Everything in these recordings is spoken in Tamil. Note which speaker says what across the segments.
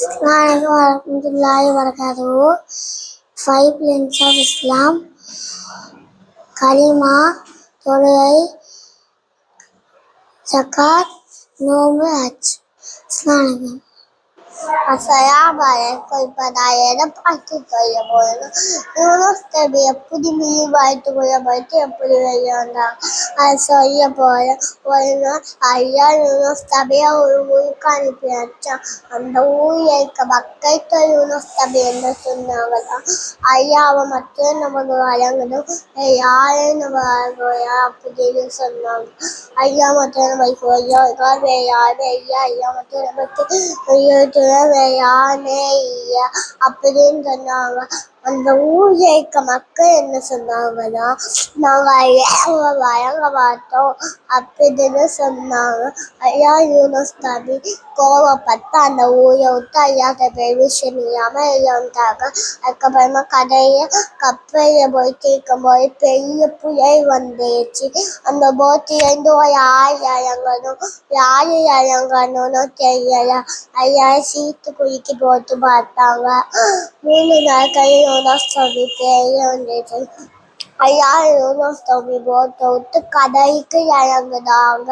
Speaker 1: வணக்கம் வரமத்துல்லாஹி வரகாது ஃபைவ் பிளன்ஸ் ஆஃப் இஸ்லாம் கலிமா தொழுகை ஜக்காத் நோம்பு ஹஜ் அஸ்லாம் அலைக்கும் இப்போ நான் எதை பார்த்து சொல்ல போறேன்னா யூனுஸ் நபி எப்படி மீன் வாய்த்து கொள்ள போயிட்டு எப்படி வெளியே வந்தாங்க அது சொல்ல போறேன் ஒரு நாள் ஐயா யூனுஸ் நபியை ஒரு ஊருக்கு அனுப்பி வச்சான் அந்த ஊரில் இருக்க மக்கள்கிட்ட யூனுஸ் நபி என்ன சொன்னாங்கன்னா ஐயாவை மட்டும் நமக்கு வழங்கணும் யாரும் நம்ம வழங்குவோயா அப்படின்னு சொன்னாங்க ஐயா மட்டும் நம்ம ஐயா வேற ஐயா ஐயா மட்டும் நமக்கு ஐயோ துணை யாருமே ஐயா அப்படின்னு சொன்னாங்க அந்த ஊர்ல இருக்க மக்கள் என்ன சொன்னாங்கன்னா நாங்க ஐயாவை வழங்க மாட்டோம் அப்படின்னு சொன்னாங்க. ஐயா யூனஸ் நபி கோவப்பட்டு அந்த ஊரை விட்டு ஐயாட்ட பெர்மிஷன் இல்லாம வெளியே அதுக்கப்புறமா கடையை கப்பல்ல போயிட்டு இருக்கும்போது பெரிய புயல் வந்துச்சு அந்த போட்டிலேருந்து ஒரு யார் இறங்கணும். யார் இறங்கணும்னு தெரியல. ஐயா சீட்டு குலுக்கி போட்டு பார்த்தாங்க. மூணு நாள் கழிவு சொல்லி தெரிய வந்துச்சு ஐயா யூனஸ் நபி போட்டை விட்டு கடைக்கு இறங்குனாங்க.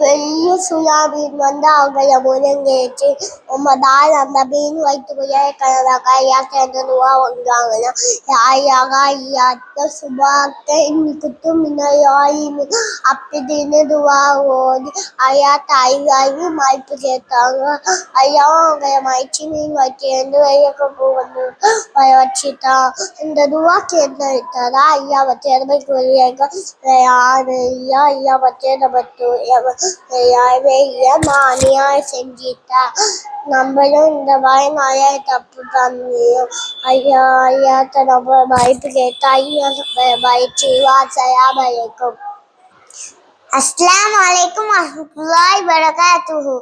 Speaker 1: பெரிய சுனாமீன் வந்து அவங்கள முழுங்கிடுச்சு ரொம்ப நாள் அந்த மீன் வயிற்றுக்குள்ளே இருக்கிறதாக ஐயா சேர்ந்து ரூபா வாங்குறாங்கன்னா? ஐயாக்கா ஐயாட்ட சுபாக்க இன்னைக்கு மின்னாயி அப்படின்னு ரூபா ஓடி ஐயா தாய்வாயி மதிப்பு சேர்த்தாங்க. ஐயா அவங்கள மயிற்சி மீன் வச்சிருந்து வெளியே கொண்டு வர வச்சுட்டான் இந்த ரூபா கேட்டு ஐயா ஐயாவை தேர்மைக்கு வெளியே யாரு ஐயா ஐயாவை தேர்ந்தபட்டு யாருமே ஏமா அநியாயம் செஞ்சிட்டா நம்மளும் இந்த மாதிரி நிறைய தப்பு பண்ணியும் ஐயா ஐயா நம்ம மதிப்பு கேட்டா ஐயா பயிற்சி வாசையா பயக்கும் அஸ்லாம் வலைக்கும் அஹ்லாய் வரகாத்துஹு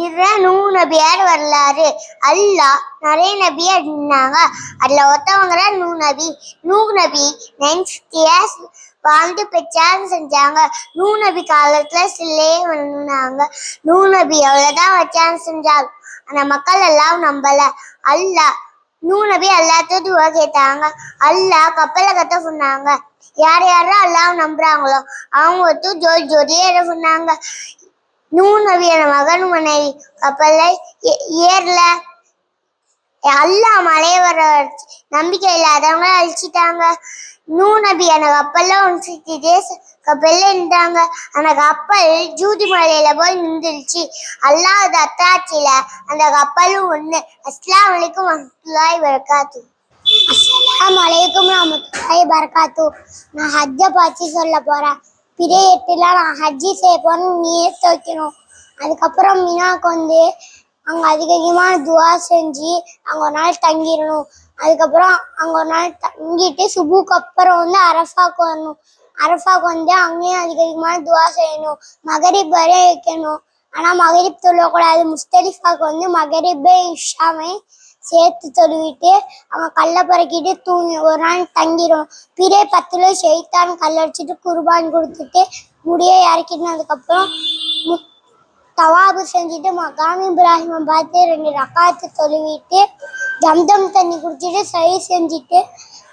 Speaker 1: இதுதான் நூ நபியார் வரலாறு. அல்லாஹ் நிறைய நபி அப்படின்னாங்க அதில் ஒருத்தவங்க தான் நூ நபி. நூ நபி நைன் ஃபிஃப்டி இயர்ஸ் வாழ்ந்து பிரச்சாரம் செஞ்சாங்க. நூ நபி காலத்தில் சிலே வந்தாங்க. நூ நபி அவ்வளோதான் வச்சாரம் செஞ்சாங்க அந்த மக்கள் எல்லாம் நம்பலை. அல்லாஹ் நூ நபி எல்லாத்தையும் துவா கேட்டாங்க. அல்லாஹ் கப்பலை கட்ட சொன்னாங்க. யார் யாரும் அல்லாஹ் நம்புறாங்களோ அவங்க ஒருத்தர் ஜோதி ஜோதியே என்ன சொன்னாங்க? நூ நபியான மகன் மனைவி கப்பலை ஏர்ல அல்லாஹ் வர நம்பிக்கை இல்லாதவங்க அழிச்சிட்டாங்க. நூ நபியான கப்பல்ல ஒன்று டேஸ் கப்பல்ல நின்றாங்க. அந்த கப்பல் ஜூதி மலையில போய் நின்றுச்சு அல்லாஹ் அத்தாச்சில அந்த கப்பலும் ஒண்ணு. அஸ்லாம் வலைக்கும் வரமத்துல்லாஹி அஸ்லாம் வலைக்கும் அலைக்கும் வரமத்துல்லாஹி பரகாத்து. நான் ஹஜ்ஜை பற்றி சொல்ல போகிறேன் பிறை எட்டுலாம் நான் ஹஜ்ஜி செய்ய நீ நீயே வைக்கணும் அதுக்கப்புறம் மினாக்கு வந்து அங்கே அதிகமான துவா செஞ்சு அங்கே ஒரு நாள் தங்கிடணும். அதுக்கப்புறம் அங்கே ஒரு நாள் தங்கிட்டு சுபுக்கு அப்புறம் வந்து அரஃபாக்கு வரணும். அரஃபாக்கு வந்து அங்கேயும் அதிக அதிகமான துவா செய்யணும். மகரிப் வரை வைக்கணும். ஆனால் மகரிப் தொழக்கூடாது. முஸ்தலிஃபாக்கு வந்து மகரிப்பே இஷாமே சேர்த்து தொழுவிட்டு அவன் கல்லை பறக்கிட்டு தூங்கி ஒரு நாள் தங்கிடும் பிறே பத்துல செய்தான் கல்லடிச்சிட்டு குர்பான் கொடுத்துட்டு முடியை இறக்கினதுக்கப்புறம் மு தவாபு செஞ்சுட்டு மகாம் இப்ராஹிமை பார்த்து ரெண்டு ரக்காத்து தொழுவிட்டு ஜம்தம் தண்ணி குடிச்சிட்டு சரி செஞ்சுட்டு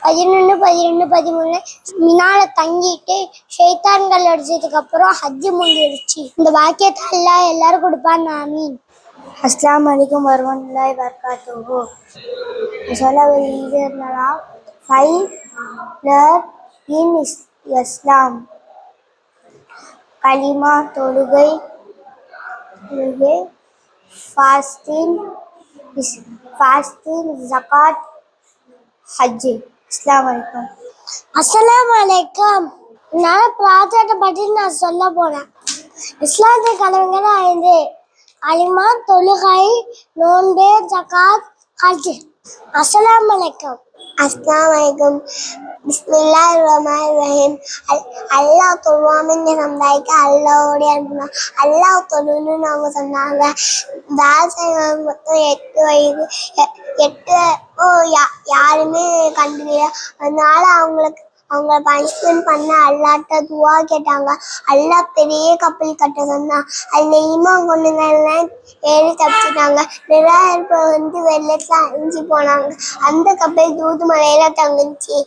Speaker 1: பதினொன்று பதிரெண்டு பதிமூணு மினால தங்கிட்டு ஷெய்தான்கள் அடிச்சதுக்கப்புறம் ஹஜ்ஜு முடிஞ்சிருச்சு. இந்த வாக்கியத்தை எல்லாம் எல்லாரும் கொடுப்பான். ஆமீன். அஸ்லாம் வலைக்கும் வரமத்துல்லாய் வர்காத்துஹு சொல்ல வெளியிடுனா ஃபைவ் லர் இன் இஸ் இஸ்லாம். களிமா தொழுகை தொழுகை ஃபாஸ்டின் இஸ் ஃபாஸ்டின் ஜகாத் ஹஜ்ஜு அஸ்லாம் வலைக்கம் அஸ்லாம் வலைக்கம் நான் பிரார்த்தனை பற்றி நான் சொல்ல போறேன். இஸ்லாத்திய கலவங்க ஐந்து அலிமா தொழுகை நோன்பு ஜகாத் ஹஜ். அஸ்ஸலாம் வலைக்கம் அஸ்லாம் அலைக்கும். பிஸ்மில்லா ரஹ்மான் ரஹீம் அல்லாஹ் தொழுவாமின்னு சம்பாதிக்க அல்லாவோடைய அனுப்பினா அல்லாஹ் தொழுன்னு அவங்க சொன்னாங்க. தாசகம் மொத்தம் எட்டு வயது எ- எட்டு ஓ யா யாருமே கண்டுக்கல. அதனால அவங்களுக்கு அவங்க பனிஷ்மெண்ட் பண்ண அல்லாட்ட துவா கேட்டாங்க. அல்லா பெரிய கப்பல் கட்ட சொன்னான் அதுல ஈமான் கொண்டுங்க எல்லாம் ஏறி தப்பிச்சிட்டாங்க. நிராகரிப்பு வந்து வெள்ளத்துல அழிஞ்சு போனாங்க. அந்த கப்பல் தூது மலையில தங்குச்சு.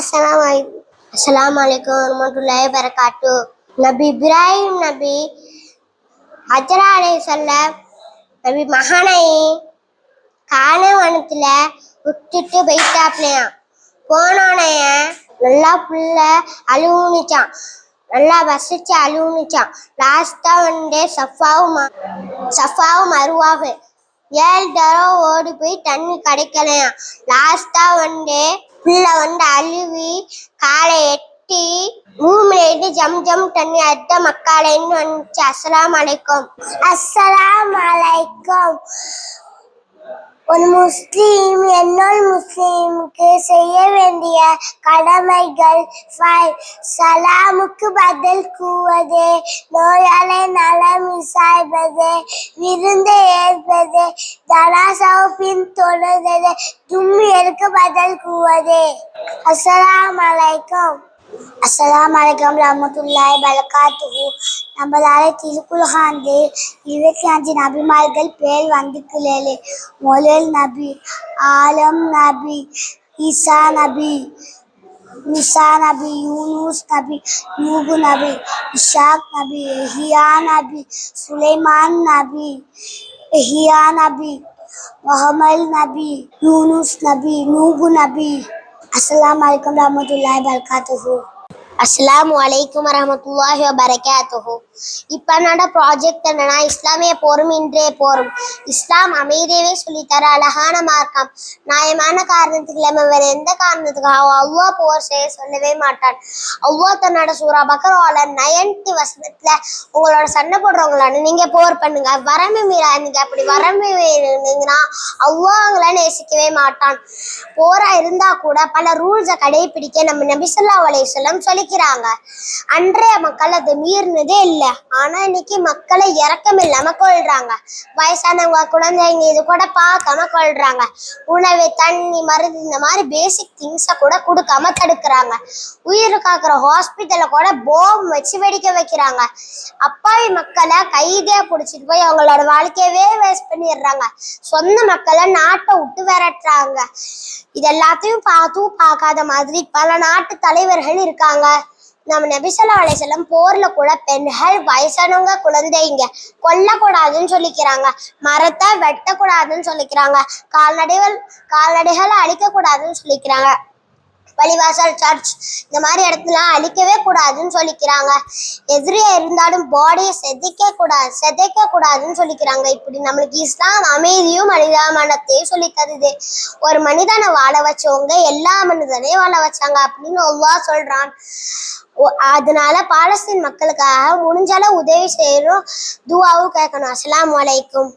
Speaker 1: அஸ்ஸலாமு அலைக்கும் அஸ்ஸலாமு அலைக்கும் வரமத்துல்லாஹி வரக்காட்டு நபி இப்ராஹிம் நபி ஹஜரா சொல்ல நபி மகனை காணவனத்துல விட்டுட்டு போயிட்டாப்லையாம். போனோனைய நல்லா புள்ள அழுவுனுச்சான் நல்லா வசிச்சு அழுவுனுச்சான் லாஸ்டா வந்து சஃபாவும் சஃபாவும் மருவாகும் ஏழு தடவை ஓடி போய் தண்ணி கிடைக்கலையாம். லாஸ்டா வந்து புள்ள வந்து அழுவி காலை எட்டி பூமியில இருந்து ஜம் ஜம் தண்ணி அத்த மக்காலைன்னு வந்துச்சு. அஸ்லாம் அலைக்கும். அஸ்லாம் அலைக்கும். ஒரு முஸ்லீம் என்னொரு முஸ்லீமுக்கு செய்ய வேண்டிய கடமைகள் ஃபைவ் சலாமுக்கு பதில் கூவது நோயாளை நலம் விசாரிப்பது விருந்து ஏற்பது ஜனாசாவை பின்தொடர்வது தும்மியருக்கு பதில் கூவது அஸ்லாம் அலைக்கும். அஸ்லாம் அலைக்கும் ரஹ்மத்துல்லாஹி பரகாத்துஹு நம்மளால திருக்குல்ஹாந்து இருபத்தி அஞ்சு நபிமார்கள் பேர் வந்துக்குலேலே முதல் நபி ஆலம் நபி ஈசா நபி நிசா நபி யூனுஸ் நபி நூபு நபி இஷாக் நபி எஹியா நபி சுலைமான் நபி எஹியா நபி முகமல் நபி யூனுஸ் நபி நூபு நபி. அஸ்ஸலாமு அலைக்கும் ரஹ்மத்துல்லாஹி பரகாத்துஹு அஸ்லாம் வலைக்கும் வரமத்துல்லாஹி வபரகாத்துஹு இப்போ என்னோட ப்ராஜெக்ட் என்னன்னா இஸ்லாமிய போரும் இன்றைய போரும். இஸ்லாம் அமைதியவே சொல்லித்தர அழகான மார்க்கம். நியாயமான காரணத்துக்கு இல்லாம வேற எந்த காரணத்துக்காக அவ்வளோ போர் செய்ய சொல்லவே மாட்டான். அவ்வளோ தன்னோட சூரா பக்கரோல நயன்டி வசனத்துல உங்களோட சண்டை போடுறவங்களான நீங்க போர் பண்ணுங்க. வரம்பு மீறாதீங்க. அப்படி வரம்பு மீறினீங்கன்னா அல்லாஹ் நேசிக்கவே மாட்டான். போரா இருந்தா கூட பல ரூல்ஸை கடைபிடிக்க நம்ம நபிசல்லா அலையம் சொல்லிக்கிறாங்க அன்றைய மக்கள் அதை மீறினதே இல்லை. ஆனா இன்னைக்கு மக்களை இறக்கம் இல்லாம கொள்றாங்க வயசானவங்க குழந்தைங்க இது கூட பார்க்காம கொள்றாங்க உணவு தண்ணி மருந்து இந்த மாதிரி பேசிக் திங்ஸை கூட கொடுக்காம தடுக்கிறாங்க. உயிர் காக்குற ஹாஸ்பிட்டலை கூட போம் வச்சு வெடிக்க வைக்கிறாங்க. அப்பாவி மக்களை கைதியா பிடிச்சிட்டு போய் அவங்களோட வாழ்க்கையவே வேஸ்ட் பண்ணிடுறாங்க. சொந்த மக்களை நாட்டை விட்டு விரட்டுறாங்க. இது எல்லாத்தையும் பார்த்தும் பார்க்காத மாதிரி பல நாட்டு தலைவர்கள் இருக்காங்க. நம்ம நபிசல்லா அலைசல்லம் போர்ல கூட பெண்கள் வயசானவங்க குழந்தைங்க கொல்லக்கூடாதுன்னு சொல்லிக்கிறாங்க. மரத்தை வெட்டக்கூடாதுன்னு சொல்லிக்கிறாங்க. கால்நடைகள் கால்நடைகளை அழிக்கக்கூடாதுன்னு சொல்லிக்கிறாங்க. பள்ளிவாசல் சர்ச் இந்த மாதிரி இடத்துல அழிக்கவே கூடாதுன்னு சொல்லிக்கிறாங்க. எதிரியா இருந்தாலும் பாடியை செதைக்க கூடாது செதைக்க கூடாதுன்னு சொல்லிக்கிறாங்க. இப்படி நம்மளுக்கு இஸ்லாம் அமைதியும் மனிதாமனத்தையும் சொல்லி தருது. ஒரு மனிதனை வாழ வச்சவங்க எல்லா மனிதனையும் வாழ வச்சாங்க அப்படின்னு ஒவ்வா சொல்றான். அதனால பாலஸ்தீன் மக்களுக்காக முடிஞ்ச அளவு உதவி செய்யணும் துவாவும் கேட்கணும். அஸ்லாம் வலைக்கும்